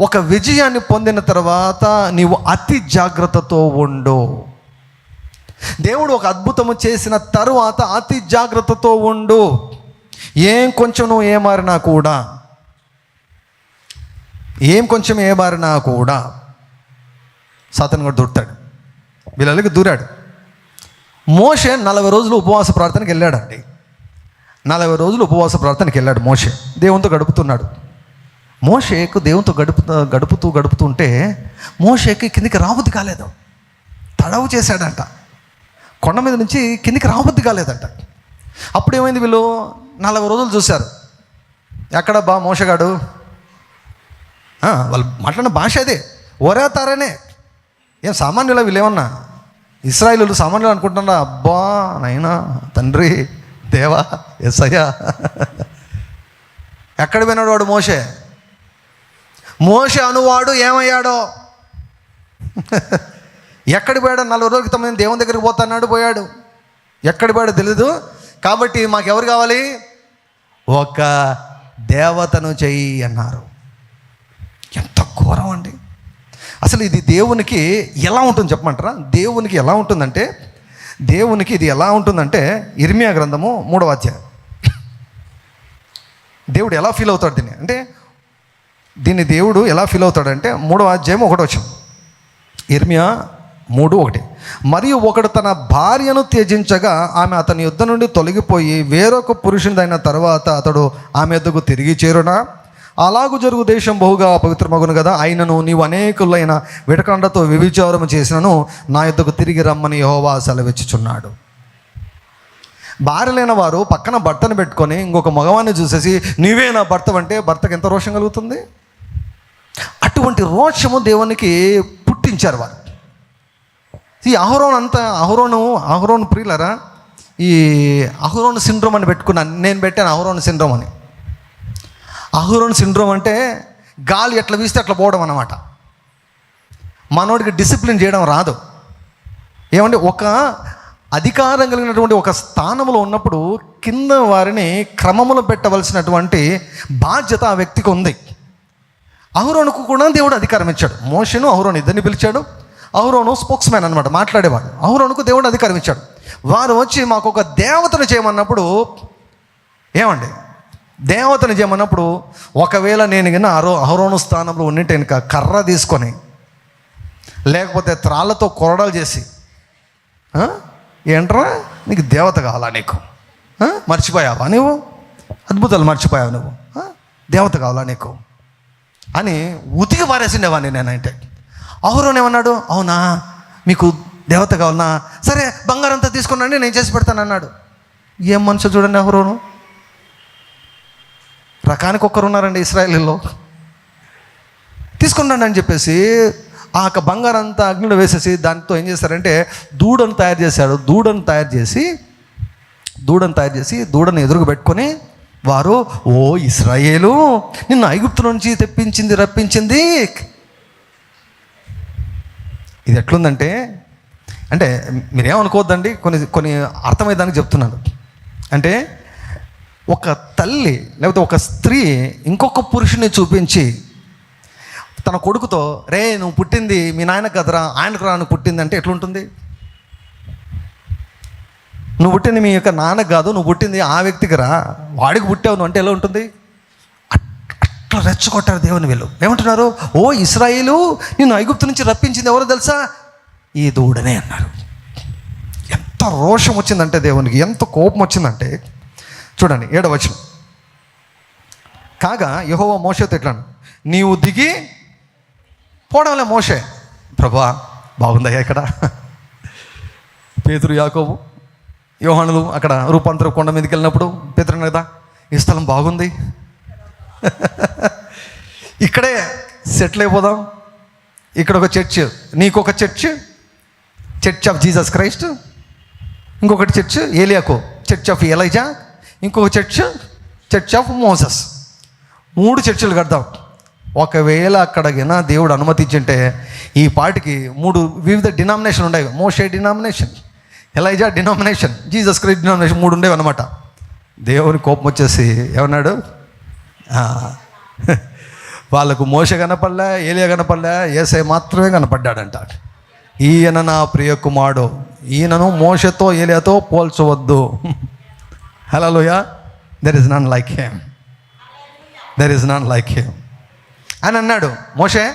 ఒక విజయాన్ని పొందిన తర్వాత నీవు అతి జాగ్రత్తతో ఉండు. దేవుడు ఒక అద్భుతము చేసిన తరువాత అతి జాగ్రత్తతో ఉండు. ఏం కొంచెం నువ్వు ఏమారినా కూడా. ఏం కొంచెం ఏమారినా కూడా. సాతన్ కూడా దూరుతాడు. వీళ్ళకి దూరాడు. మోషే నలభై రోజులు ఉపవాస ప్రార్థనకి వెళ్ళాడండి. నలభై రోజులు ఉపవాస ప్రార్థనకి వెళ్ళాడు మోషే. దేవునితో గడుపుతున్నాడు. మోషేకు దేవునితో గడుపు గడుపుతూ గడుపుతుంటే మోషేకి కిందికి రాబుద్ది కాలేదు. తడవు చేశాడంట. కొండ మీద నుంచి కిందికి రాబుద్ది కాలేదంట. అప్పుడు ఏమైంది వీళ్ళు? నలభై రోజులు చూశారు. ఎక్కడ బా మోసగాడు వాళ్ళు మాట్లాడిన భాష అదే. ఓరేతారనే ఏం సామాన్యుల వీళ్ళేమన్నా? ఇస్రాయిలు సామాన్యులు అనుకుంటున్నా అబ్బా నైనా తండ్రి దేవా ఎస్సయ్యా ఎక్కడ పోయినాడు వాడు మోసే మోష అనువాడు ఏమయ్యాడో? ఎక్కడికి పోయాడో? నలభై రోజుల క్రితం నేను దేవుని దగ్గరికి పోతాన్నాడు పోయాడు. ఎక్కడ పోయాడో తెలీదు. కాబట్టి మాకు ఎవరు కావాలి? ఒక దేవతను చెయ్యి అన్నారు. ఎంత ఘోరం అండి. అసలు ఇది దేవునికి ఎలా ఉంటుంది చెప్పమంటారా? దేవునికి ఎలా ఉంటుందంటే దేవునికి ఇది ఎలా ఉంటుందంటే ఇర్మియా గ్రంథము మూడవ అధ్యాయం. దేవుడు ఎలా ఫీల్ అవుతాడు దీన్ని? అంటే దీన్ని దేవుడు ఎలా ఫీల్ అవుతాడంటే మూడవ అధ్యాయం ఒకటి వచ్చిన ఇర్మియా మూడు ఒకటి. మరియు ఒకడు తన భార్యను త్యజించగా ఆమె అతని యుద్ధ నుండి తొలగిపోయి వేరొక పురుషునిదైన తర్వాత అతడు ఆమె ఎద్దుకు తిరిగి చేరునా? అలాగు జరుగు దేశం బహుగా పవిత్రమగును కదా అయినను నీవు అనేకులైన విటకండతో వ్యభిచారము చేసినను నా యుద్ధకు తిరిగి రమ్మని యహోవా సెలవిచ్చుచున్నాడు. భార్య లేని వారు పక్కన భర్తను పెట్టుకొని ఇంకొక మగవాన్ని చూసేసి నీవే నా భర్త అంటే భర్తకు ఎంత రోషం కలుగుతుంది? అటువంటి రోషము దేవునికి పుట్టించారు వారు. ఈ అహరోన్ అంతా అహరోను అహరోన్ ప్రియులరా ఈ అహరోన్ సిండ్రోమ్ అని పెట్టుకున్నాను. నేను పెట్టాను అహరోన్ సిండ్రోమ్ అని. అహరోన్ సిండ్రోమ్ అంటే గాలి ఎట్లా వీస్తే అట్లా పోవడం అనమాట మనోడికి డిసిప్లిన్ చేయడం రాదు. ఏమంటే ఒక అధికారం కలిగినటువంటి ఒక స్థానంలో ఉన్నప్పుడు కింద వారిని క్రమములో పెట్టవలసినటువంటి బాధ్యత ఆ వ్యక్తికి ఉంది. అహురోనుకు కూడా దేవుడు అధికారం ఇచ్చాడు. మోషను అహురోను ఇద్దరిని పిలిచాడు. అహురోను స్పోక్స్ మ్యాన్ అనమాట మాట్లాడేవాడు. అహురోనుకు దేవుడు అధికారం ఇచ్చాడు. వారు వచ్చి మాకు ఒక దేవతను చేయమన్నప్పుడు ఏమండి? దేవతను చేయమన్నప్పుడు ఒకవేళ నేను కింద అరో అహరోను స్థానంలో ఉండింటే ఇంకా కర్ర తీసుకొని లేకపోతే త్రాళ్ళతో కొరడాలు చేసి ఏంట్రా? నీకు దేవత కావాలా నీకు? మర్చిపోయావా నువ్వు అద్భుతాలు మర్చిపోయావు నువ్వు. దేవత కావాలా నీకు? అని ఉతికి పారేసిండేవాడిని నేనంటే అవురోని ఏమన్నాడు? అవునా మీకు దేవత కావాలనా? సరే బంగారం అంతా తీసుకున్నాండి నేను చేసి పెడతాను అన్నాడు. ఏం మనుషులు చూడండి ఎవరోను రకానికి ఒక్కరు ఉన్నారండి ఇస్రాయలీలో. తీసుకున్నాను అని చెప్పేసి ఆ యొక్క బంగారం అంతా అగ్నిలో వేసేసి దాంతో ఏం చేశారంటే దూడను తయారు చేశాడు. దూడను తయారు చేసి దూడను తయారు చేసి దూడను ఎదురుగా పెట్టుకొని వారు ఓ ఇస్రాయేలు నిన్ను ఐగుప్తు నుంచి తెప్పించింది రప్పించింది. ఇది ఎట్లుందంటే అంటే మీరేమనుకోవద్దండి కొన్ని కొన్ని అర్థమయ్యేదానికి చెప్తున్నాను. అంటే ఒక తల్లి లేకపోతే ఒక స్త్రీ ఇంకొక పురుషుని చూపించి తన కొడుకుతో రే నువ్వు పుట్టింది మీ నాయన కదరా ఆయనకు రా నువ్వు పుట్టింది అంటే ఎట్లుంటుంది? నువ్వు పుట్టింది మీ యొక్క నాన్నకు కాదు నువ్వు పుట్టింది ఆ వ్యక్తికి రా. వాడికి పుట్టావు నువ్వు అంటే ఎలా ఉంటుంది? అట్లా రెచ్చగొట్టారు దేవుని వీళ్ళు. ఏమంటున్నారు? ఓ ఇస్రాయిలు నిన్ను ఐగుప్తు నుంచి రప్పించింది ఎవరో తెలుసా? ఈ దూడనే అన్నారు. ఎంత రోషం వచ్చిందంటే దేవునికి ఎంత కోపం వచ్చిందంటే చూడండి ఏడవచనం కాగా యహోవా మోసతో ఎట్లాను? నీవు దిగి పోవడంలే మోసే ప్రభా బాగుందయ్యా ఇక్కడ. పేతురు యాకోబు. యోహానులు అక్కడ రూపాంతర కొండ మీదకి వెళ్ళినప్పుడు పేతురు కదా ఈ స్థలం బాగుంది. ఇక్కడే సెటిల్ అయిపోదాం. ఇక్కడ ఒక చర్చ్ నీకు ఒక church church of Jesus Christ ఇంకొకటి చర్చ్ ఏలియాకో చర్చ్ ఆఫ్ ఎలైజా ఇంకొక చర్చ్ చర్చ్ ఆఫ్ మోసస్. మూడు చర్చిలు కడదాం. ఒకవేళ అక్కడికైనా దేవుడు అనుమతించింటే ఈ పాటికి మూడు వివిధ డినామినేషన్ ఉండేవి మోషే denomination Elijah denomination Jesus Christ denomination మూడు ఉండేవి అనమాట దేవుని కోపం వచ్చేసి ఏమన్నాడు? వాళ్ళకు మోస కనపడలే ఏలియా కనపడలే ఏసై మాత్రమే కనపడ్డాడంట. ఈయన నా ప్రియ కుమారుడు. ఈయనను మోసతో ఏలియాతో పోల్చవద్దు. హలోయ there is none like him there is none like him అని అన్నాడు. మోషే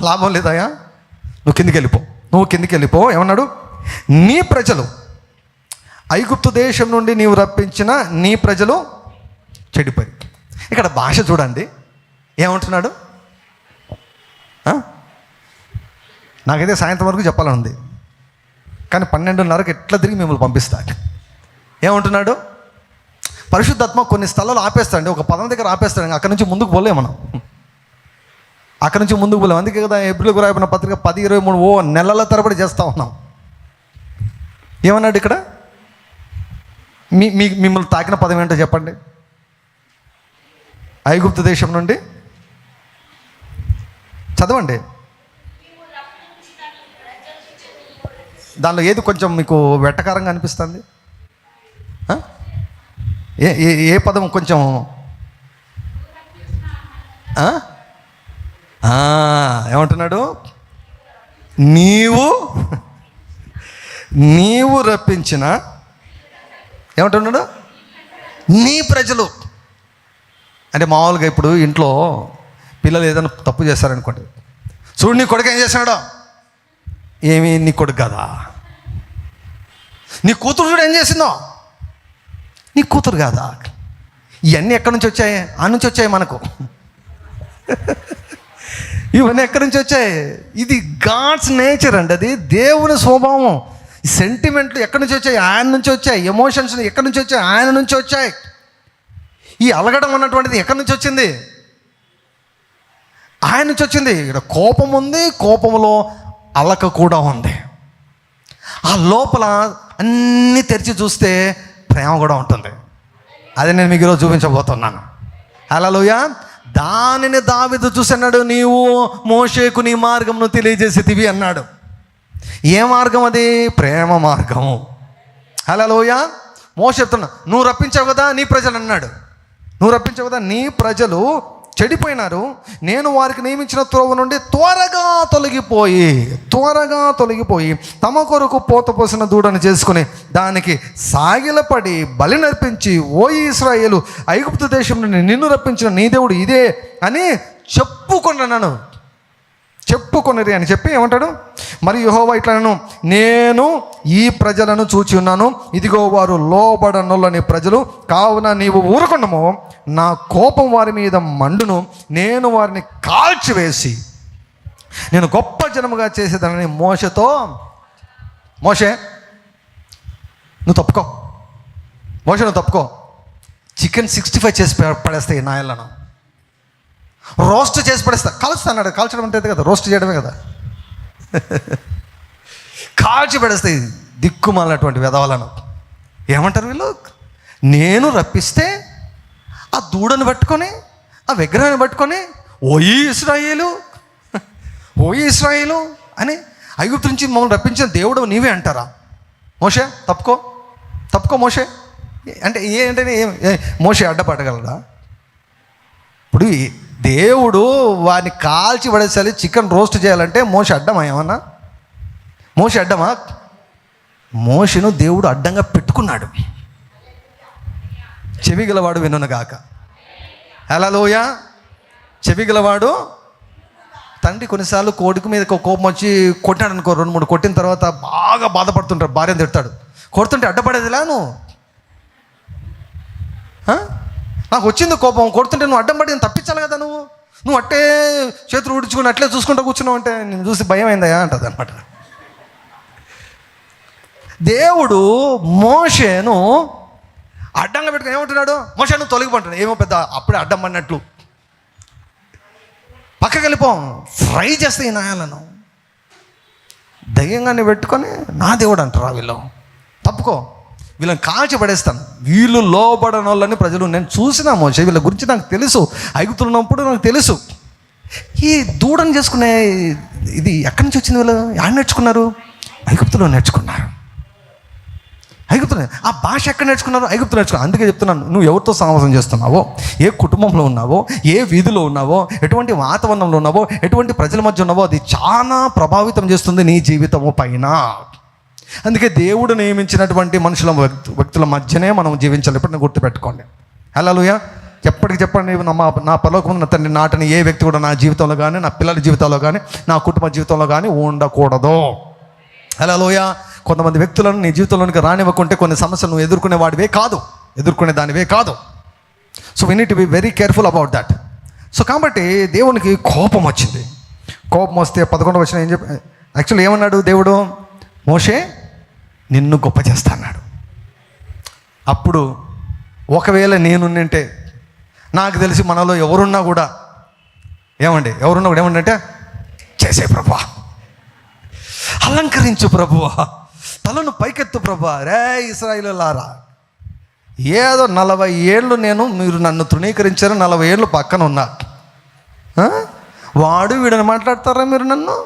లాభం లేదయా నువ్వు కిందికి వెళ్ళిపో. నువ్వు కిందికి వెళ్ళిపో. ఏమన్నాడు? నీ ప్రజలు. ఐగుప్తు దేశం నుండి నీవు రప్పించిన నీ ప్రజలు చెడిపోయి. ఇక్కడ భాష చూడండి. ఏమంటున్నాడు? నాకైతే సాయంత్రం వరకు చెప్పాలని ఉంది. కానీ పన్నెండున్నరకు ఎట్లా తిరిగి మిమ్మల్ని పంపిస్తా ఏమంటున్నాడు? పరిశుద్ధాత్మ కొన్ని స్థలాలు ఆపేస్తాడండి. ఒక పదం దగ్గర ఆపేస్తాడు అక్కడ నుంచి ముందుకు పోలే మనం. అక్కడ నుంచి ముందుకు పోలేము అందుకే కదా ఏప్రిల్కి రాయబడిన పత్రిక పది ఇరవై మూడు ఓ నెలల తరబడి చేస్తూ ఉన్నాం. ఏమన్నాడు ఇక్కడ? మీ మీ మిమ్మల్ని తాకిన పదం ఏంటో చెప్పండి. ఐగుప్తు దేశం నుండి? చదవండి. దానిలో ఏది కొంచెం మీకు వెట్టకారంగా అనిపిస్తుంది? ఏ ఏ ఏ పదం కొంచెం? ఏమంటున్నాడు? నీవు నీవు రప్పించిన ఏమంటున్నాడు? నీ ప్రజలు. అంటే మామూలుగా ఇప్పుడు ఇంట్లో పిల్లలు ఏదైనా తప్పు చేస్తారనుకోండి. చూడు నీ కొడుకు ఏం చేసినాడు ఏమి నీ కొడుకు కదా? నీ కూతురు చూడు ఏం చేసిందో? నీ కూతురు కాదా? ఇవన్నీ ఎక్కడి నుంచి వచ్చాయి? ఆ నుంచి వచ్చాయి మనకు. ఇవన్నీ ఎక్కడి నుంచి వచ్చాయి? ఇది గాడ్స్ నేచర్ అండి అది దేవుని స్వభావం. ఈ సెంటిమెంట్లు ఎక్కడి నుంచి వచ్చాయి? ఆయన నుంచి వచ్చాయి. ఎమోషన్స్ ఎక్కడి నుంచి వచ్చాయి? ఆయన నుంచి వచ్చాయి. ఈ అలగడం అన్నటువంటిది ఎక్కడి నుంచి వచ్చింది? ఆయన నుంచి వచ్చింది. ఇక్కడ కోపం ఉంది కోపంలో అలక కూడా ఉంది. ఆ లోపల అన్నీ తెరిచి చూస్తే ప్రేమ కూడా ఉంటుంది. అది నేను మీకు ఈరోజు చూపించబోతున్నాను. హలోయ దానిని దావిదు చూసన్నాడు నీవు మోషేకు నీ మార్గమును తెలియజేసేదివి అన్నాడు. ఏ మార్గం అది? ప్రేమ మార్గము హలోయ మోస చెప్తున్నా నువ్వు రప్పించావు కదా నీ ప్రజలు అన్నాడు. నువ్వు రప్పించావు కదా నీ ప్రజలు చెడిపోయినారు. నేను వారికి నియమించిన త్రోవ నుండి త్వరగా తొలగిపోయి త్వరగా తొలగిపోయి తమ కొరకు పోత పోసిన దూడను చేసుకుని దానికి సాగిలపడి బలి నర్పించి ఓ ఇస్రాయేలు ఐగుప్తు దేశం నుండి నిన్ను రప్పించిన నీ దేవుడు ఇదే అని చెప్పుకున్నాను చెప్పుకొనిరి అని చెప్పి ఏమంటాడు? మరి యహోవా ఇట్లను నేను ఈ ప్రజలను చూచి ఉన్నాను. ఇదిగో వారు లోబడనులని ప్రజలు. కావున నీవు ఊరకుండము. నా కోపం వారి మీద మండును. నేను వారిని కాల్చివేసి నేను గొప్ప జనముగా చేసేదానని మోసతో మోసే నువ్వు తప్పుకో. మోసే నువ్వు తప్పుకో. చికెన్ సిక్స్టీ ఫైవ్ చేసి పడేస్తాయి నాయలను రోస్ట్ చేసి పడేస్తా. కాల్చుతా అన్నాడు. కాల్చడం అంటే కదా రోస్ట్ చేయడమే కదా. కాల్చి పడేస్తాయి దిక్కుమాలినటువంటి విధవలను. ఏమంటారు వీళ్ళు? నేను రప్పిస్తే ఆ దూడను పట్టుకొని ఆ విగ్రహాన్ని పట్టుకొని ఓయి ఇస్రాయేలు ఓయి ఇస్రాయేలు అని ఐగుప్తు నుంచి మమ్మల్ని రప్పించిన దేవుడు నీవే అంటారా? మోషే తప్పుకో. తప్పుకో మోషే. అంటే ఏంటంటే ఏం ఏ- మోషే అడ్డపడగలరా ఇప్పుడు దేవుడు వాడిని కాల్చి పడేసాలి చికెన్ రోస్ట్ చేయాలంటే మోస అడ్డమా ఏమన్నా? మోస అడ్డమా? మోషను దేవుడు అడ్డంగా పెట్టుకున్నాడు. చెవిగలవాడు వినునగాక హలోయ చెవి చెవిగలవాడు తండ్రి కొన్నిసార్లు కోడికి మీద కోపం వచ్చి కొట్టాడు అనుకో రెండు మూడు కొట్టిన తర్వాత బాగా బాధపడుతుంటాడు భార్యను తిడతాడు. కొడుతుంటే అడ్డపడేదిలా నువ్వు? నాకు వచ్చింది కోపం కొడుతుంటే నువ్వు అడ్డం పడి నేను తప్పించాలి కదా నువ్వు అట్టే చేతులు ఊడ్చుకుని అట్లే చూసుకుంటూ కూర్చున్నావు అంటే నేను చూసి భయం అయిందయా అంటది అనమాట దేవుడు మోషేను అడ్డంగా పెట్టుకుని ఏమంటున్నాడు? మోషే నువ్వు తొలగిపోంటాడు ఏమో పెద్ద అప్పుడే అడ్డం పడినట్లు. పక్కకి వెళ్ళిపోం. ఫ్రై చేస్తే ఈ నాయాలను. దయ్యంగానే పెట్టుకొని నా దేవుడు అంటారా వీళ్ళు. తప్పుకో. వీళ్ళని కాల్చి పడేస్తాను వీళ్ళు లోబడని వాళ్ళని ప్రజలు నేను చూసినా మోసే వీళ్ళ గురించి నాకు తెలుసు. ఐగుతున్నప్పుడు నాకు తెలుసు. ఈ దూడని చేసుకునే ఇది ఎక్కడి నుంచి వచ్చింది వీళ్ళు? ఎక్కడ నేర్చుకున్నారు? ఐగుప్తులో నేర్చుకున్నారు. ఐగుప్తులు ఆ భాష ఎక్కడ నేర్చుకున్నారు? ఐగుప్తు నేర్చుకున్నారు. అందుకే చెప్తున్నాను నువ్వు ఎవరితో సమావేశం చేస్తున్నావో? ఏ కుటుంబంలో ఉన్నావో? ఏ వీధిలో ఉన్నావో? ఎటువంటి వాతావరణంలో ఉన్నావో? ఎటువంటి ప్రజల మధ్య ఉన్నావో? అది చాలా ప్రభావితం చేస్తుంది నీ జీవితము పైన. అందుకే దేవుడు నియమించినటువంటి మనుషుల వ్యక్తుల మధ్యనే మనం జీవించాలి. ఎప్పుడు గుర్తుపెట్టుకోండి. హలోయ ఎప్పటికి చెప్పండి నా నా పరలోకం నా తండ్రి నాటని ఏ వ్యక్తి కూడా నా జీవితంలో కానీ నా పిల్లల జీవితంలో కానీ నా కుటుంబ జీవితంలో కానీ ఉండకూడదు. హలోయ కొంతమంది వ్యక్తులను నీ జీవితంలోనికి రానివ్వకుంటే కొన్ని సమస్యలు నువ్వు ఎదుర్కొనే వాడివే కాదు. ఎదుర్కొనే దానివే కాదు. So we need be very careful about that so కాబట్టి దేవునికి కోపం వచ్చింది. కోపం వస్తే పదకొండు వచ్చిన ఏం చెప్పి యాక్చువల్లీ ఏమన్నాడు దేవుడు? మోషే? నిన్ను గొప్ప చేస్తాన్నాడు. అప్పుడు ఒకవేళ నేనుంటే నాకు తెలిసి మనలో ఎవరున్నా కూడా ఏమండి ఎవరున్నా కూడా ఏమంటే చేసే ప్రభా అలంకరించు ప్రభువా తలను పైకెత్తు ప్రభా రే ఇస్రాయిలారా ఏదో నలభై ఏళ్ళు నేను మీరు నన్ను తృణీకరించారు నలభై ఏళ్ళు పక్కన ఉన్నా. వాడు వీడని మాట్లాడతారా మీరు నన్ను?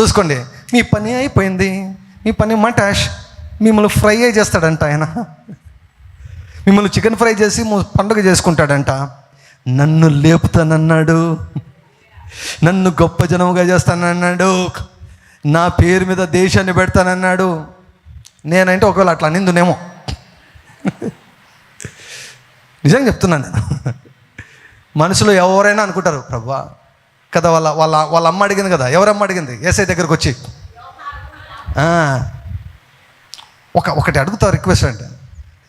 చూసుకోండి మీ పని అయిపోయింది. మీ పని మటాష్ మిమ్మల్ని ఫ్రై చేస్తాడంట ఆయన. మిమ్మల్ని చికెన్ ఫ్రై చేసి పండుగ చేసుకుంటాడంట. నన్ను లేపుతానన్నాడు. నన్ను గొప్ప జనముగా చేస్తానన్నాడు. నా పేరు మీద దేశాన్ని పెడతానన్నాడు. నేనంటే ఒకవేళ అట్లా నిందునేమో నిజంగా చెప్తున్నాను నేను. మనుషులు ఎవరైనా అనుకుంటారు ప్రభా కదా వాళ్ళ వాళ్ళ వాళ్ళ అమ్మ అడిగింది కదా ఎవరమ్మ అడిగింది? ఏసఐ దగ్గరకు వచ్చి ఒక ఒకటి అడుగుతా రిక్వెస్ట్ అంటే.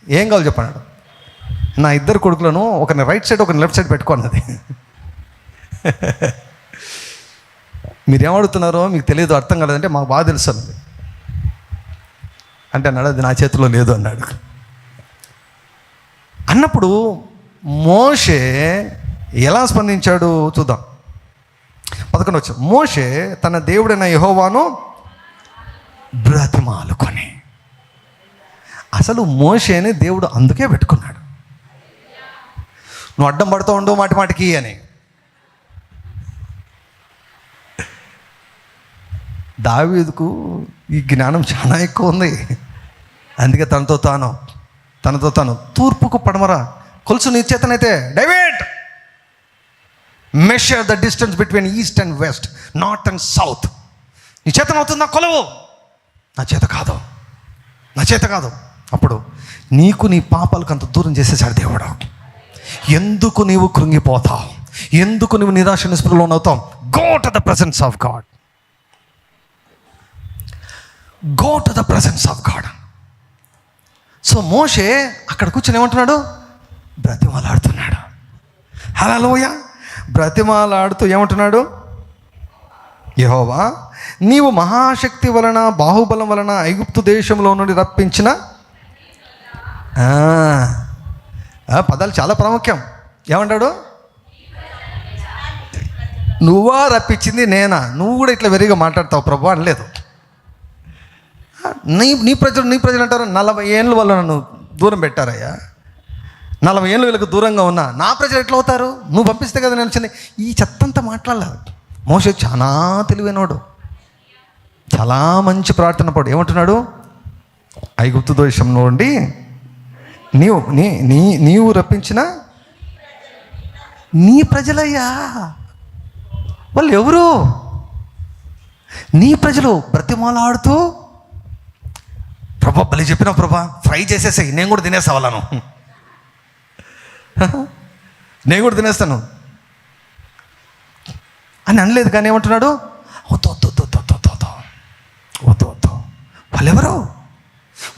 ఏం కావాలి చెప్పన్నాడు నా ఇద్దరు కొడుకులను ఒకరిని రైట్ సైడ్ ఒకరిని లెఫ్ట్ సైడ్ పెట్టుకున్నది మీరేం అడుగుతున్నారో మీకు తెలియదు అర్థం కాలేదంటే మాకు బాగా తెలుసు అన్నది. అంటే అన్నాడు అది నా చేతిలో లేదు అన్నాడు. అన్నప్పుడు మోషే ఎలా స్పందించాడు చూద్దాం. పదకొండు వచ్చి మోషే తన దేవుడైన యహోవాను బ్రతిమాలుకొని. అసలు మోషేని దేవుడు అందుకే పెట్టుకున్నాడు. నువ్వు అడ్డం పడుతూ ఉండవు మాటి మాటికి అని. దావీదుకు ఈ జ్ఞానం చాలా ఎక్కువ ఉంది. అందుకే తనతో తాను తనతో తాను తూర్పుకు పడమరా కొలుసు నీ చేతనైతే డైవేట్ measure the distance between east and west north and south. నీ అవుతుందా కొలవు? నా చేత కాదు. నా చేత కాదు. అప్పుడు నీకు నీ పాపాలకు అంత దూరం చేసేసాడు దేవుడు. ఎందుకు నీవు కృంగిపోతావు? ఎందుకు నువ్వు నిరాశ నిస్పృహలో అవుతావు go to the presence of God go to the presence of God so మోషే అక్కడ కూర్చొని ఏమంటున్నాడు? బ్రతిమాలాడుతున్నాడు. హలోయ బ్రతిమాలాడుతూ ఏమంటున్నాడు? యహోవా నీవు మహాశక్తి వలన బాహుబలం వలన ఐగుప్తు దేశంలో నుండి రప్పించిన? పదాలు చాలా ప్రాముఖ్యం. ఏమంటాడు? నువ్వా రప్పించింది నేనా? నువ్వు కూడా ఇట్లా వెరిగా మాట్లాడతావు ప్రభు అనలేదు. నీ నీ ప్రజలు నీ ప్రజలు అంటారు నలభై ఏళ్ళు వల్ల నన్ను దూరం పెట్టారయ్యా. నలభై ఏళ్ళు వీళ్ళకి దూరంగా ఉన్నా నా ప్రజలు ఎట్లా అవుతారు? నువ్వు పంపిస్తే కదా నేను వచ్చింది ఈ చెత్తంతా మాట్లాడలేదు. మోసే చాలా తెలివైనోడు చాలా మంచి ప్రార్థన పాడు. ఏమంటున్నాడు? ఐగుప్తు దోషం నుండి నీవు నీ నీ నీవు రప్పించిన నీ ప్రజలయ్యా. వాళ్ళు ఎవరు? నీ ప్రజలు బ్రతిమాలాడుతూ ప్రభా బలి చెప్పిన ప్రభా ఫ్రై చేసేసాయి నేను కూడా తినేస్తా వాళ్ళను. నేను కూడా తినేస్తాను. అని అనలేదు కానీ ఏమంటున్నాడు? అవుతూ వాళ్ళెవరో?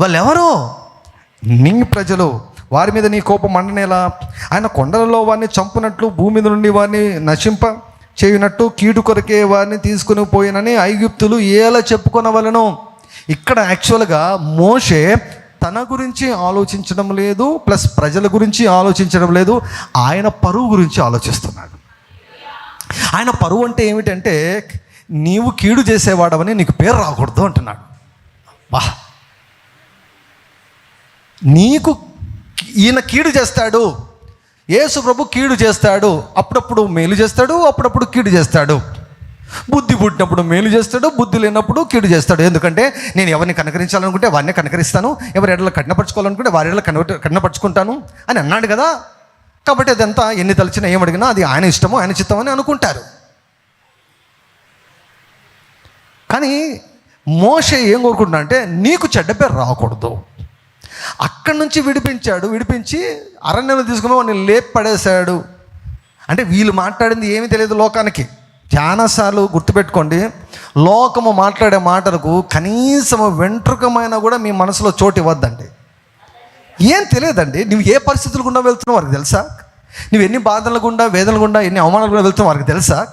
వాళ్ళెవరు? నీ ప్రజలు వారి మీద నీ కోపం మండనేలా? ఆయన కొండలలో వారిని చంపునట్లు భూమి మీద నుండి వారిని నశింప చేయునట్టు కీడు కొరకే వారిని తీసుకుని పోయినని ఐగుప్తులు ఏలా చెప్పుకొనవలను ఇక్కడ యాక్చువల్గా మోషే తన గురించి ఆలోచించడం లేదు ప్లస్ ప్రజల గురించి ఆలోచించడం లేదు ఆయన పరువు గురించి ఆలోచిస్తున్నాడు. ఆయన పరువు అంటే ఏమిటంటే నీవు కీడు చేసేవాడవని నీకు పేరు రాకూడదు అంటున్నాడు. వా నీకు ఈయన కీడు చేస్తాడు యేసు ప్రభు కీడు చేస్తాడు అప్పుడప్పుడు మేలు చేస్తాడు అప్పుడప్పుడు కీడు చేస్తాడు. బుద్ధి పుట్టినప్పుడు మేలు చేస్తాడు బుద్ధి లేనప్పుడు కీడు చేస్తాడు. ఎందుకంటే నేను ఎవరిని కనకరించాలనుకుంటే వారిని కనకరిస్తాను ఎవరి ఎడల కఠినపరచుకోవాలనుకుంటే వారి ఎడలో కన కఠినపరచుకుంటాను అని అన్నాడు కదా. కాబట్టి అదంతా ఎన్ని తలచినా ఏమడిగినా అది ఆయన ఇష్టమో ఆయన చిత్తం అని అనుకుంటారు. కానీ మోషే ఏం కోరుకుంటున్నా అంటే నీకు చెడ్డ పేరు రాకూడదు. అక్కడి నుంచి విడిపించాడు విడిపించి అరణ్యంలో తీసుకుని వాడిని లేపి పడేశాడు అంటే వీళ్ళు మాట్లాడింది ఏమీ తెలియదు లోకానికి. చాలాసార్లు గుర్తుపెట్టుకోండి. లోకము మాట్లాడే మాటలకు కనీసం వెంట్రుకమైన కూడా మీ మనసులో చోటు ఇవ్వద్దండి. ఏం తెలియదండి. నువ్వు ఏ పరిస్థితులు గుండా వెళ్తున్నావు వారికి తెలుసా? నువ్వు ఎన్ని బాధల గుండా వేదనల గుండా ఎన్ని అవమానాలు గుండా వెళ్తున్నావు వారికి తెలుసా?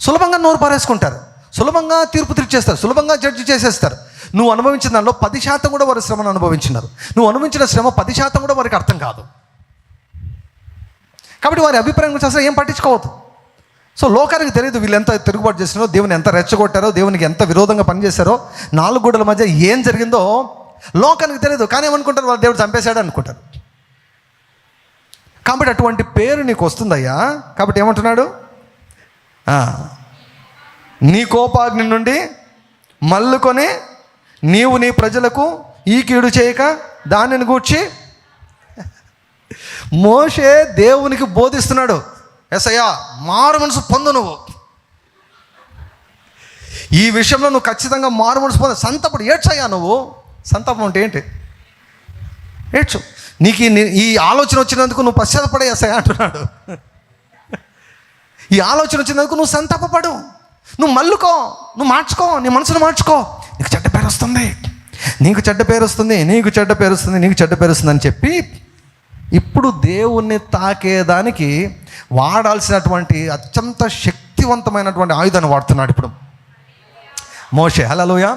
సులభంగా నోరు పారేసుకుంటారు. సులభంగా తీర్పు తీర్చేస్తారు సులభంగా జడ్జి చేసేస్తారు. నువ్వు అనుభవించిన దానిలో పది శాతం కూడా వారి శ్రమను అనుభవించినారు. నువ్వు అనుభవించిన శ్రమ పది శాతం కూడా వారికి అర్థం కాదు. కాబట్టి వారి అభిప్రాయం గురించి అసలు ఏం పట్టించుకోవద్దు. సో లోకానికి తెలియదు వీళ్ళు ఎంత తిరుగుబాటు చేసినారో దేవుని ఎంత రెచ్చగొట్టారో దేవునికి ఎంత విరోధంగా పనిచేశారో నాలుగు గోడల మధ్య ఏం జరిగిందో లోకానికి తెలియదు. కానీ ఏమనుకుంటారు? వాళ్ళు దేవుడు చంపేశాడు అనుకుంటారు. కాబట్టి అటువంటి పేరు నీకు వస్తుందయ్యా. కాబట్టి ఏమంటున్నాడు? నీ కోపాగ్ని నుండి మల్లుకొని నీవు నీ ప్రజలకు ఈ కీడు చేయక దానిని గూర్చి మోషే దేవునికి బోధిస్తున్నాడు. ఎసయ్యా మారు మనసు పొందు నువ్వు. ఈ విషయంలో నువ్వు ఖచ్చితంగా మారు మనసు పొంద. సంతపడు ఏడ్చయ్యా నువ్వు. సంతాపం అంటే ఏంటి? ఏడ్చు. నీకు ఈ ఈ ఆలోచన వచ్చినందుకు నువ్వు పశ్చాత్తపడే ఎసయ్యా అంటున్నాడు. ఈ ఆలోచన వచ్చినందుకు నువ్వు సంతాపపడు. నువ్వు మల్లుకో నువ్వు మార్చుకో నీ మనసును మార్చుకో. నీకు చెడ్డ పేరు వస్తుంది. నీకు చెడ్డ పేరు వస్తుంది నీకు చెడ్డ పేరు వస్తుంది నీకు చెడ్డ పేరు వస్తుంది అని చెప్పి ఇప్పుడు దేవుణ్ణి తాకేదానికి వాడాల్సినటువంటి అత్యంత శక్తివంతమైనటువంటి ఆయుధాన్ని వాడుతున్నాడు ఇప్పుడు. మోషే హలోయ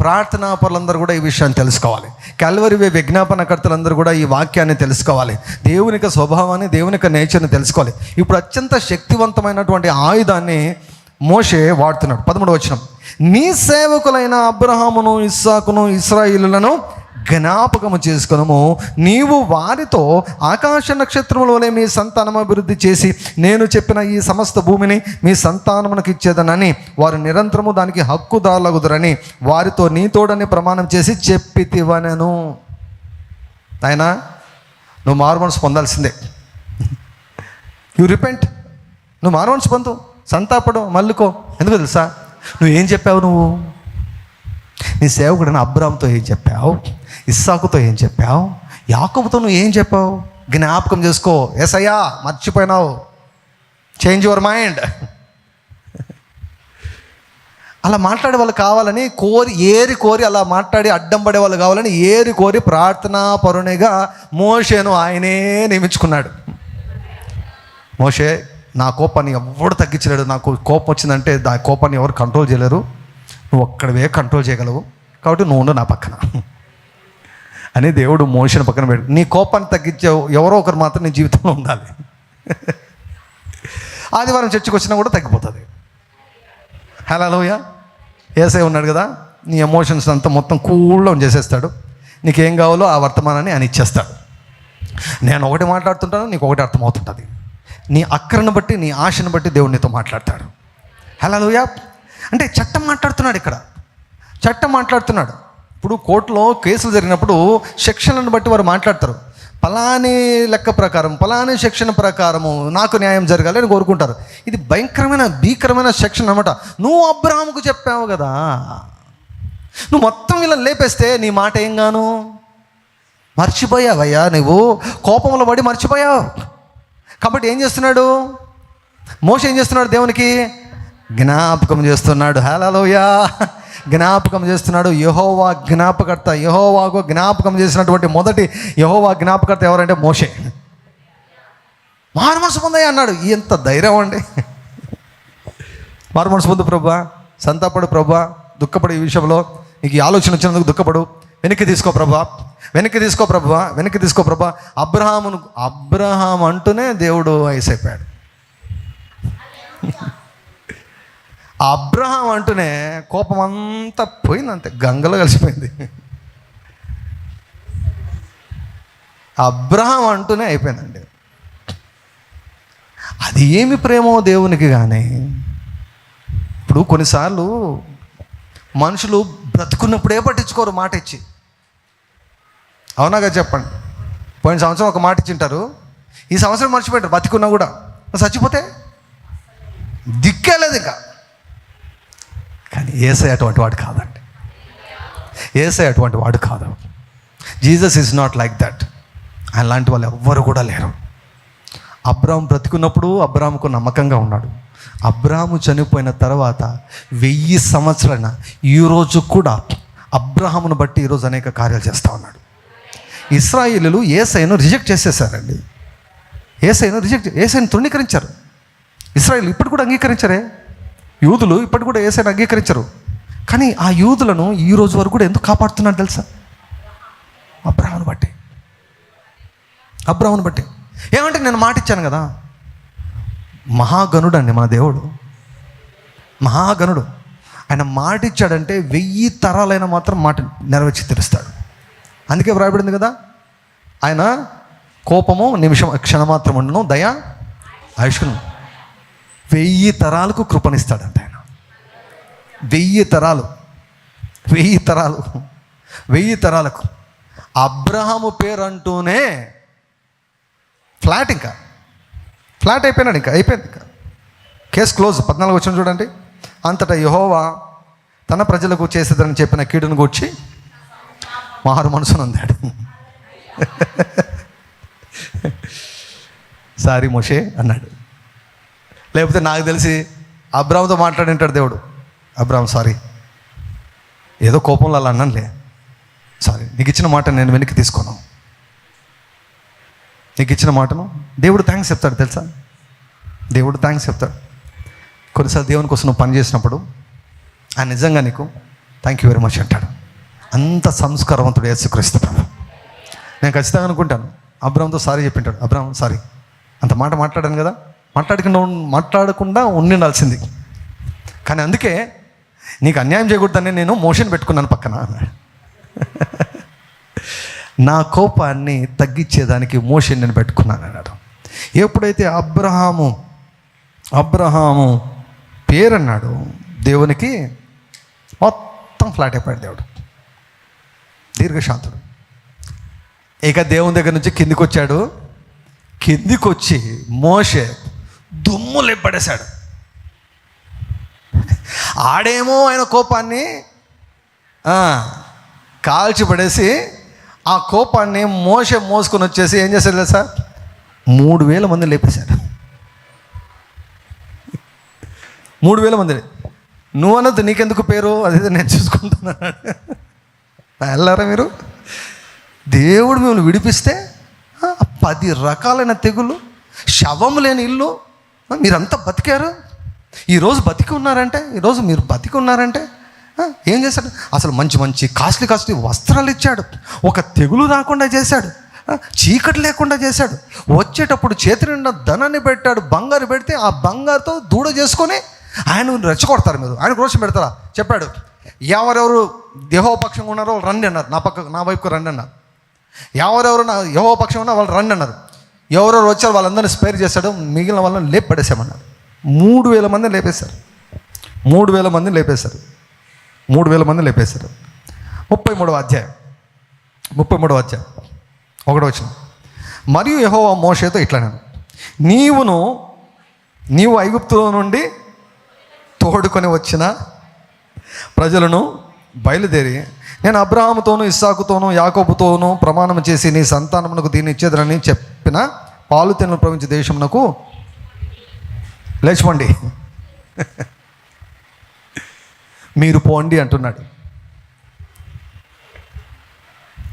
ప్రార్థనా పరులందరూ కూడా ఈ విషయాన్ని తెలుసుకోవాలి. కల్వరి విజ్ఞాపనకర్తలందరూ కూడా ఈ వాక్యాన్ని తెలుసుకోవాలి. దేవుని యొక్క స్వభావాన్ని దేవుని యొక్క నేచర్ని తెలుసుకోవాలి. ఇప్పుడు అత్యంత శక్తివంతమైనటువంటి ఆయుధాన్ని మోషే వాడుతున్నాడు. పదమూడు వచనం. నీ సేవకులైన అబ్రహామును ఇస్సాకును ఇస్రాయిలులను జ్ఞాపకము చేసుకునము. నీవు వారితో ఆకాశ నక్షత్రములోనే మీ సంతానం అభివృద్ధి చేసి నేను చెప్పిన ఈ సమస్త భూమిని మీ సంతానమునకు ఇచ్చేదనని వారు నిరంతరము దానికి హక్కుదారులగుదరని వారితో నీతోడని ప్రమాణం చేసి చెప్పితివనను. ఆయన నువ్వు మారుమనసు పొందాల్సిందే. యు రిపెంట్ నువ్వు మారుమనసు పొందు. సంతాపడం మల్లుకో. ఎందుకు తెలుసా? నువ్వు ఏం చెప్పావు నువ్వు? నీ సేవకుడైన అబ్రామ్తో ఏం చెప్పావు? ఇస్సాకుతో ఏం చెప్పావు? యాకబుతో నువ్వు ఏం చెప్పావు? జ్ఞాపకం చేసుకో. ఎస్ అయ్యా మర్చిపోయినావు. చేంజ్ యువర్ మైండ్ అలా మాట్లాడే వాళ్ళు కావాలని కోరి ఏరి కోరి అలా మాట్లాడి అడ్డం పడే వాళ్ళు కావాలని ఏరి కోరి ప్రార్థనా పరునిగా మోషేను ఆయనే నియమించుకున్నాడు. మోషే నా కోపాన్ని ఎవడు తగ్గించలేడు. నాకు కోపం వచ్చిందంటే దా కోపాన్ని ఎవరు కంట్రోల్ చేయలేరు. నువ్వు ఒక్కడవే కంట్రోల్ చేయగలవు. కాబట్టి నువ్వు ఉండు నా పక్కన. అని దేవుడు మోషన్ పక్కన పెట్టు నీ కోపాన్ని తగ్గించే ఎవరో ఒకరు మాత్రం నీ జీవితంలో ఉండాలి. ఆదివారం చర్చకు వచ్చినా కూడా తగ్గిపోతుంది. హలో లోయ ఏసై ఉన్నాడు కదా నీ ఎమోషన్స్ అంతా మొత్తం కూల్లో చేసేస్తాడు. నీకేం కావాలో ఆ వర్తమానాన్ని ఆయన ఇచ్చేస్తాడు. నేను ఒకటి మాట్లాడుతుంటాను నీకు ఒకటి అర్థమవుతుంటుంది. నీ అక్కరను బట్టి నీ ఆశను బట్టి దేవుడు నీతో మాట్లాడతాడు. హలో అంటే చట్టం మాట్లాడుతున్నాడు ఇక్కడ. చట్టం మాట్లాడుతున్నాడు. ఇప్పుడు కోర్టులో కేసులు జరిగినప్పుడు శిక్షలను బట్టి వారు మాట్లాడతారు. పలాని లెక్క ప్రకారం పలాని శిక్షణ ప్రకారము నాకు న్యాయం జరగాలి అని కోరుకుంటారు. ఇది భయంకరమైన భీకరమైన శిక్షణ అనమాట నువ్వు అబ్రాహాముకు చెప్పావు కదా. నువ్వు మొత్తం వీళ్ళని లేపేస్తే నీ మాట ఏం గాను? మర్చిపోయావయ్యా నువ్వు? కోపంలో పడి మర్చిపోయావు? కాబట్టి ఏం చేస్తున్నాడు? మోష ఏం చేస్తున్నాడు దేవునికి? జ్ఞాపకం చేస్తున్నాడు. హలోయా జ్ఞాపకం చేస్తున్నాడు. యహోవా జ్ఞాపకర్త యహోవాకు జ్ఞాపకం చేసినటువంటి మొదటి యహోవా జ్ఞాపకర్త ఎవరంటే మోషే. మారు మనసు పొందయ్య అన్నాడు. ఎంత ధైర్యం అండి. మారు మనసు పొందు ప్రభా. సంతాపడు ప్రభా. దుఃఖపడు ఈ విషయంలో నీకు ఈ ఆలోచన వచ్చినందుకు దుఃఖపడు. వెనక్కి తీసుకో ప్రభా. వెనక్కి తీసుకో ప్రభా. వెనక్కి తీసుకో ప్రభా. అబ్రహామును అబ్రహాం అంటూనే దేవుడు అయిపోయాడు అబ్రహాం అంటూనే కోపం అంతా పోయింది అంతే గంగలో కలిసిపోయింది. అబ్రహాం అంటూనే అయిపోయిందండి. అది ఏమి ప్రేమో దేవునికి కానీ ఇప్పుడు కొన్నిసార్లు మనుషులు బ్రతుకున్నప్పుడే పట్టించుకోరు మాట ఇచ్చి. అవునాగా చెప్పండి. పోయిన సంవత్సరం ఒక మాట ఇచ్చింటారు. ఈ సంవత్సరం మర్చిపోయారు బతికున్నా కూడా. చచ్చిపోతే? దిక్కే లేదు ఇంకా. కానీ ఏసై అటువంటి వాడు కాదండి. ఏసై అటువంటి వాడు కాదు. Jesus is not like that. ఆయన లాంటి వాళ్ళు ఎవ్వరు కూడా లేరు. అబ్రాహం బ్రతికున్నప్పుడు అబ్రాహంకు నమ్మకంగా ఉన్నాడు. అబ్రాహము చనిపోయిన తర్వాత వెయ్యి సంవత్సరాల ఈ రోజు కూడా అబ్రహామును బట్టి ఈరోజు అనేక కార్యాలు చేస్తూ ఉన్నాడు. ఇస్రాయిలు ఏసైను రిజెక్ట్ చేసేసారండి. ఏసైను రిజెక్ట్ ఏసైను తృణీకరించారు. ఇస్రాయిల్ ఇప్పుడు కూడా అంగీకరించరే? యూదులు ఇప్పటి కూడా ఏసైను అంగీకరించరు. కానీ ఆ యూదులను ఈ రోజు వరకు కూడా ఎందుకు కాపాడుతున్నాడు తెలుసా? అబ్రాహ్మను బట్టి. అబ్రాహ్మను బట్టి. ఏమంటే నేను మాట ఇచ్చాను కదా? మహాగణుడు అండి మన దేవుడు. మహాగణుడు ఆయన మాట ఇచ్చాడంటే వెయ్యి తరాలైన మాత్రం మాట నెరవేర్చి తెలుస్తాడు. అందుకే వ్రాయబడింది కదా? ఆయన కోపము నిమిషం క్షణమాత్రం ఉండను దయ ఆయుష్ను వెయ్యి తరాలకు కృపణిస్తాడంట ఆయన. వెయ్యి తరాలు. వెయ్యి తరాలు. వెయ్యి తరాలకు. అబ్రహాము పేరు అంటూనే ఫ్లాట్ ఇంకా. ఫ్లాట్ అయిపోయినాడు ఇంకా అయిపోయింది ఇంకా. కేసు క్లోజ్ పద్నాలుగు వచ్చిన చూడండి. అంతటా యహోవా తన ప్రజలకు చేసేదని చెప్పిన కీడును కూర్చి మారు మనసును అందాడు. సారీ మోషే అన్నాడు. లేకపోతే నాకు తెలిసి అబ్రామ్తో మాట్లాడింటాడు దేవుడు. Abram sorry. ఏదో కోపంలో అలా అన్నానులే. సారీ నీకు ఇచ్చిన మాట నేను వెనక్కి తీసుకోను నీకు ఇచ్చిన మాటను దేవుడు థ్యాంక్స్ చెప్తాడు తెలుసా? దేవుడు థ్యాంక్స్ చెప్తాడు. కొన్నిసార్లు దేవుని కోసం నువ్వు పని చేసినప్పుడు నిజంగా నీకు థ్యాంక్ యూ వెరీ మచ్ అంటాడు. అంత సంస్కారవంతుడు యేసుక్రీస్తు ప్రభు. నేను ఖచ్చితంగా అనుకుంటాను. అబ్రామ్తో సారీ చెప్పింటాడు. Abram sorry. అంత మాట మాట్లాడాను కదా? మాట్లాడకుండా మాట్లాడకుండా ఉండిండాల్సింది కానీ అందుకే నీకు అన్యాయం చేయకూడదని నేను మోషన్ పెట్టుకున్నాను పక్కన. నా కోపాన్ని తగ్గించేదానికి మోషన్ నేను పెట్టుకున్నాను అన్నాడు ఎప్పుడైతే అబ్రహాము అబ్రహాము పేరన్నాడు దేవునికి మొత్తం ఫ్లాట్ అయిపోయాడు దేవుడు. దీర్ఘశాంతుడు. ఇక దేవుని దగ్గర నుంచి కిందికి వచ్చాడు కిందికి వచ్చి మోసే దుమ్ము లేపడేశాడు ఆడేమో ఆయన కోపాన్ని కాల్చి పడేసి ఆ కోపాన్ని మోస మోసుకొని వచ్చేసి ఏం చేశాడు తెలుసా? మూడు వేల మంది లేపేశాడు. మూడు వేల మంది. నువ్వు అన్నది నీకెందుకు పేరు? అది ఇది నేను చూసుకుంటున్నాను. వెళ్ళారా మీరు. దేవుడు మిమ్మల్ని విడిపిస్తే పది రకాలైన తెగులు శవం లేని ఇల్లు మీరంతా బతికారు. ఈరోజు బతికి ఉన్నారంటే ఈరోజు మీరు బతికి ఉన్నారంటే ఏం చేశాడు? అసలు మంచి మంచి కాస్ట్లీ కాస్ట్లీ వస్త్రాలు ఇచ్చాడు. ఒక తెగులు రాకుండా చేశాడు. చీకటి లేకుండా చేశాడు. వచ్చేటప్పుడు చేతి నిండా ధనాన్ని పెట్టాడు బంగారు పెడితే ఆ బంగారుతో దూడ చేసుకొని ఆయన రెచ్చగొడతారు మీరు. ఆయన రోషం పెడతారా? చెప్పాడు. ఎవరెవరు దేహోపక్షంగా ఉన్నారో వాళ్ళు రండి అన్నారు. నా పక్క నా వైపుకు రండి అన్నారు. ఎవరెవరు నా యహోపక్షం ఉన్నా వాళ్ళు రండి అన్నారు. ఎవరెవరు వచ్చారు వాళ్ళందరినీ స్పేర్ చేశాడు మిగిలిన వాళ్ళని లేపి పడేసామన్నారు మూడు వేల మంది లేపేశారు. మూడు వేల మంది లేపేశారు. మూడు వేల మంది లేపేశారు. ముప్పై మూడవ అధ్యాయం. ముప్పై మూడవ అధ్యాయం. ఒకటి వచ్చిన మరియు యహో మోషేతో ఇట్లా నేను నీవును నీవు ఐగుప్తులో నుండి తోడుకొని వచ్చిన ప్రజలను బయలుదేరి నేను అబ్రహాముతోనూ ఇస్సాకుతోనూ యాకోబుతోనూ ప్రమాణం చేసి నీ సంతానమునకు దీన్ని ఇచ్చేదనని చెప్పిన పాలు తెన్నులు ప్రవహించే దేశమునకు లేచిపోండి. మీరు పోండి అంటున్నాడు.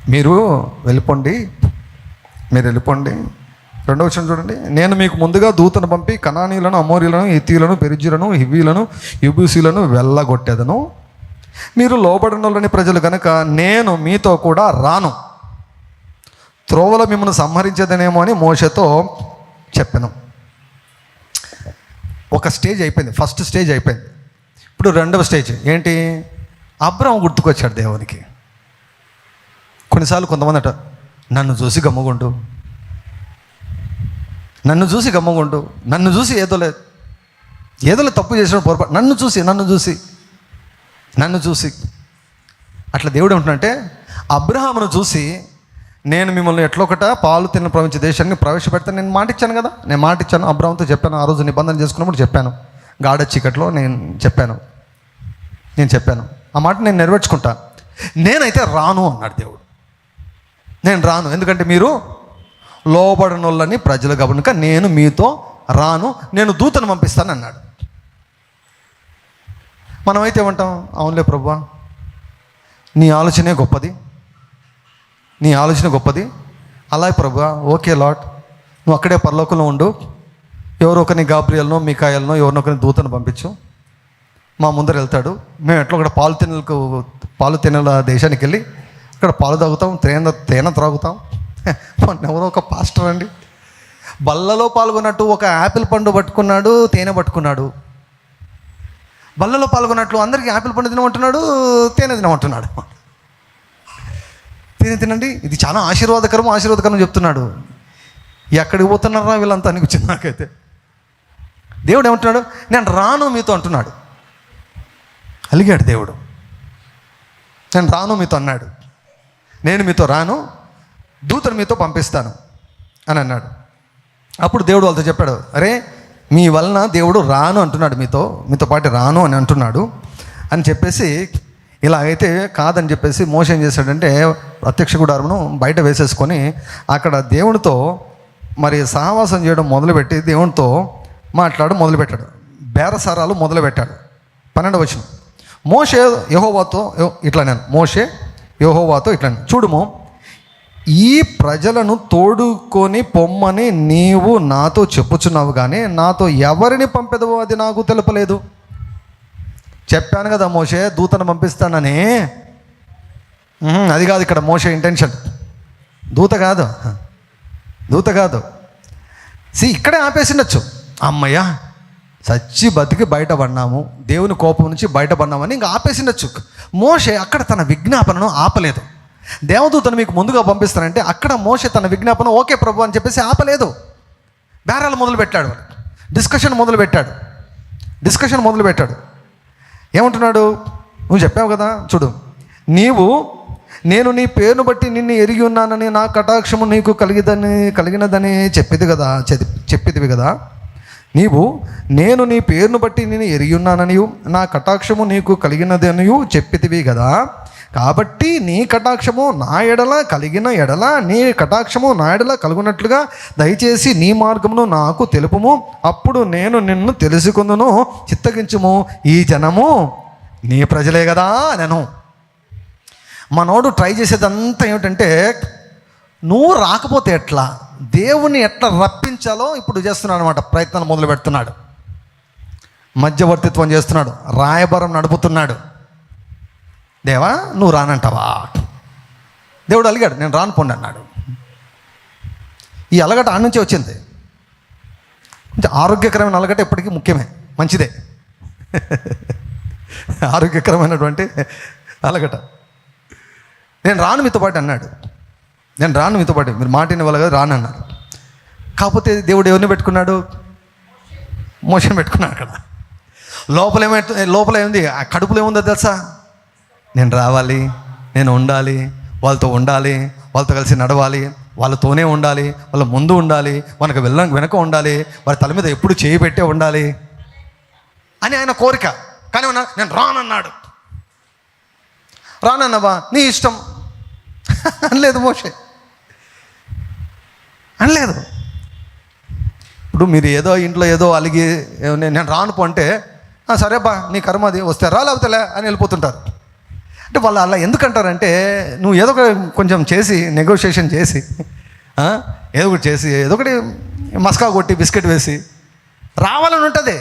మీరు వెళ్ళిపోండి మీరు వెళ్ళిపోండి రెండవ వచ్చిన చూడండి. నేను మీకు ముందుగా దూతను పంపి కణానీలను అమోరీలను ఇతీలను పెరిజీలను హివీలను యుబూసీలను వెళ్ళగొట్టేదను. మీరు లోబడినోళ్ళని ప్రజలు కనుక నేను మీతో కూడా రాను. త్రోవలో మిమ్మల్ని సంహరించేదనేమో అని మోసతో చెప్పాను. ఒక స్టేజ్ అయిపోయింది. ఫస్ట్ స్టేజ్ అయిపోయింది. ఇప్పుడు రెండవ స్టేజ్. ఏంటి? అబ్రహం గుర్తుకొచ్చాడు దేవునికి. కొన్నిసార్లు కొంతమంది అట నన్ను చూసి గమ్ముకుంటూ నన్ను చూసి గమ్మగుండు నన్ను చూసి ఏదో లేదు ఏదో తప్పు చేసిన పొరపాటు నన్ను చూసి నన్ను చూసి నన్ను చూసి. అట్లా దేవుడు ఏమంటున్నంటే అబ్రహామును చూసి నేను మిమ్మల్ని ఎట్లొకట పాలు తిన్న ప్రపంచ దేశాన్ని ప్రవేశపెడతాను. నేను మాటిచ్చాను కదా నేను మాటిచ్చాను. అబ్రహంతో చెప్పాను ఆ రోజు నిబంధన చేసుకున్నప్పుడు చెప్పాను. గాఢ చీకట్లో నేను చెప్పాను. నేను చెప్పాను. ఆ మాట నేను నెరవేర్చుకుంటాను నేనైతే రాను అన్నాడు దేవుడు. నేను రాను. ఎందుకంటే మీరు లోబడినోళ్ళని ప్రజలు గమనిక నేను మీతో రాను నేను దూతను పంపిస్తాను అన్నాడు మనమైతే ఏమంటాం? అవునులే ప్రభు నీ ఆలోచనే గొప్పది. నీ ఆలోచన గొప్పది. అలాగే ప్రభు ఓకే లాట్ నువ్వు అక్కడే పరలోకంలో ఉండు. ఎవరో ఒకరిని గాబ్రియల్నో మీకాయలనో ఎవరినొకరిని దూతను పంపించు. మా ముందర వెళ్తాడు. మేము ఎట్లా ఒకటి పాలు తినలకు పాలు తినల దేశానికి వెళ్ళి అక్కడ పాలు తాగుతాం తేనె తేనె త్రాగుతాం. మొన్న ఎవరో ఒక పాస్టర్ అండి. బల్లలో పాల్గొన్నట్టు ఒక యాపిల్ పండు పట్టుకున్నాడు తేనె పట్టుకున్నాడు. బల్లలో పాల్గొన్నట్లు అందరికీ యాపిల్ పండు తినమంటున్నాడు తేనె తినమంటున్నాడు తేనె తినండి ఇది చాలా ఆశీర్వాదకరం ఆశీర్వాదకరం చెప్తున్నాడు. ఎక్కడికి పోతున్నారా వీళ్ళంతా అనిపించింది నాకైతే. దేవుడు ఏమంటున్నాడు? నేను రాను మీతో అంటున్నాడు. అలిగాడు దేవుడు. నేను రాను మీతో అన్నాడు. నేను మీతో రాను దూతను మీతో పంపిస్తాను అని అన్నాడు. అప్పుడు దేవుడు వాళ్ళతో చెప్పాడు అరే మీ వలన దేవుడు రాను అంటున్నాడు మీతో మీతో పాటు రాను అని అంటున్నాడు అని చెప్పేసి ఇలా అయితే కాదని చెప్పేసి మోసం చేశాడంటే ప్రత్యక్ష గుడారమును బయట వేసేసుకొని అక్కడ దేవునితో మరి సహవాసం చేయడం మొదలుపెట్టి దేవునితో మాట్లాడడం మొదలుపెట్టాడు. బేరసారాలు మొదలుపెట్టాడు. పన్నెండు వచ్చిన మోషే యహోవాతో ఇట్లా నేను మోషే యహోవాతో ఇట్లా చూడుము ఈ ప్రజలను తోడుకొని పొమ్మని నీవు నాతో చెప్పుచున్నావు కానీ నాతో ఎవరిని పంపెదవో అది నాకు తెలుపలేదు. చెప్పాను కదా మోషే దూతను పంపిస్తానని. అది కాదు ఇక్కడ మోషే ఇంటెన్షన్ దూత కాదు. దూత కాదు. సి ఇక్కడే ఆపేసిండొచ్చు అమ్మయ్యా చచ్చి బతికి బయటపడినాము దేవుని కోపం నుంచి బయటపడినామని ఇంకా ఆపేసిండొచ్చు మోషే అక్కడ తన విజ్ఞాపనను ఆపలేదు. దేవదూతను మీకు ముందుగా పంపిస్తానంటే అక్కడ మోస తన విజ్ఞాపన ఓకే ప్రభు అని చెప్పేసి ఆపలేదు. బేరాలు మొదలు పెట్టాడు డిస్కషన్ మొదలు పెట్టాడు డిస్కషన్ మొదలు పెట్టాడు ఏమంటున్నాడు? నువ్వు చెప్పావు కదా చూడు. నీవు నేను నీ పేరును బట్టి నిన్ను ఎరిగి ఉన్నానని నా కటాక్షము నీకు కలిగిదని కలిగినదని చెప్పేది కదా చెది చెప్పేదివి కదా. నీవు నేను నీ పేరును బట్టి నేను ఎరిగి ఉన్నాననియు నా కటాక్షము నీకు కలిగినదనియు చెప్పితివి కదా. కాబట్టి నీ కటాక్షము నా ఎడల కలిగిన ఎడల నీ కటాక్షము నా ఎడల కలుగునట్లుగా దయచేసి నీ మార్గమును నాకు తెలుపుము. అప్పుడు నేను నిన్ను తెలుసుకుందును చిత్తగించుము. ఈ జనము నీ ప్రజలే కదా నేను మనోడు ట్రై చేసేదంతా ఏమిటంటే నువ్వు రాకపోతే ఎట్లా? దేవుని ఎట్లా రప్పించాలో ఇప్పుడు చేస్తున్నాడు అనమాట ప్రయత్నాలు మొదలు పెడుతున్నాడు మధ్యవర్తిత్వం చేస్తున్నాడు రాయబారం నడుపుతున్నాడు. దేవా నువ్వు రానంటావా? దేవుడు అలిగాడు నేను రాను పోండి అన్నాడు. ఈ అలగట ఆ నుంచే వచ్చింది. కొంచెం ఆరోగ్యకరమైన అలగట ఎప్పటికీ ముఖ్యమే మంచిదే. ఆరోగ్యకరమైనటువంటి అలగట. నేను రాను మీతో పాటు అన్నాడు. నేను రాను మీతో పాటు మీరు మాట వినే కదా రాను అన్నారు కాకపోతే దేవుడు ఎవరిని పెట్టుకున్నాడు? మోషన్ పెట్టుకున్నాడు అక్కడ. లోపల ఏమైతే లోపల ఏముంది? ఆ కడుపులో ఏముందో తెలుసా? నేను రావాలి నేను ఉండాలి వాళ్ళతో ఉండాలి వాళ్ళతో కలిసి నడవాలి వాళ్ళతోనే ఉండాలి వాళ్ళ ముందు ఉండాలి మనకు వెళ్ళ వెనక ఉండాలి వాళ్ళ తల మీద ఎప్పుడు చేయి పెట్టే ఉండాలి అని ఆయన కోరిక. కానీ నేను రానన్నాడు. రానన్నవా? నీ ఇష్టం. అనలేదు మోషే. అనలేదు. ఇప్పుడు మీరు ఏదో ఇంట్లో ఏదో అలిగి నేను నేను అంటే సరే బా నీ కర్మ అది వస్తే రా లేకపోతేలే అని వెళ్ళిపోతుంటారు. అంటే వాళ్ళు అలా ఎందుకంటారంటే నువ్వు ఏదో ఒక కొంచెం చేసి నెగోషియేషన్ చేసి ఏదో ఒకటి చేసి ఏదో ఒకటి మస్కా కొట్టి బిస్కెట్ వేసి రావాలని ఉంటుంది.